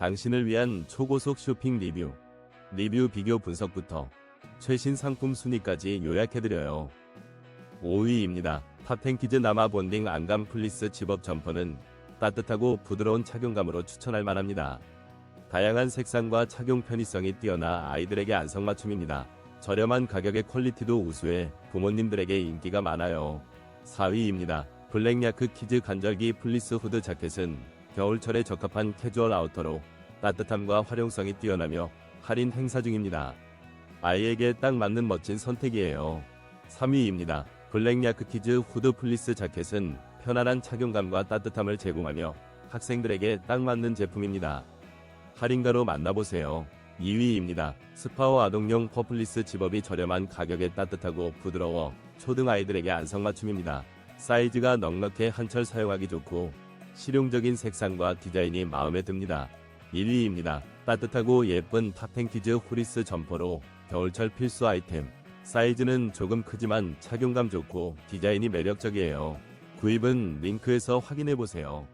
당신을 위한 초고속 쇼핑 리뷰, 리뷰 비교 분석부터 최신 상품 순위까지 요약해드려요. 5위입니다. 탑텐키즈 남아 본딩 안감 플리스 집업 점퍼는 따뜻하고 부드러운 착용감으로 추천할 만합니다. 다양한 색상과 착용 편의성이 뛰어나 아이들에게 안성맞춤입니다. 저렴한 가격의 퀄리티도 우수해 부모님들에게 인기가 많아요. 4위입니다. 블랙야크 키즈 간절기 플리스 후드 자켓은 겨울철에 적합한 캐주얼 아우터로 따뜻함과 활용성이 뛰어나며 할인 행사 중입니다. 아이에게 딱 맞는 멋진 선택이에요. 3위입니다. 블랙 야크 키즈 후드 플리스 자켓은 편안한 착용감과 따뜻함을 제공하며 학생들에게 딱 맞는 제품입니다. 할인가로 만나보세요. 2위입니다. 스파워 아동용 퍼플리스 집업이 저렴한 가격에 따뜻하고 부드러워 초등 아이들에게 안성맞춤입니다. 사이즈가 넉넉해 한철 사용하기 좋고 실용적인 색상과 디자인이 마음에 듭니다. 1위입니다. 따뜻하고 예쁜 탑텐키즈 후리스 점퍼로 겨울철 필수 아이템. 사이즈는 조금 크지만 착용감 좋고 디자인이 매력적이에요. 구입은 링크에서 확인해보세요.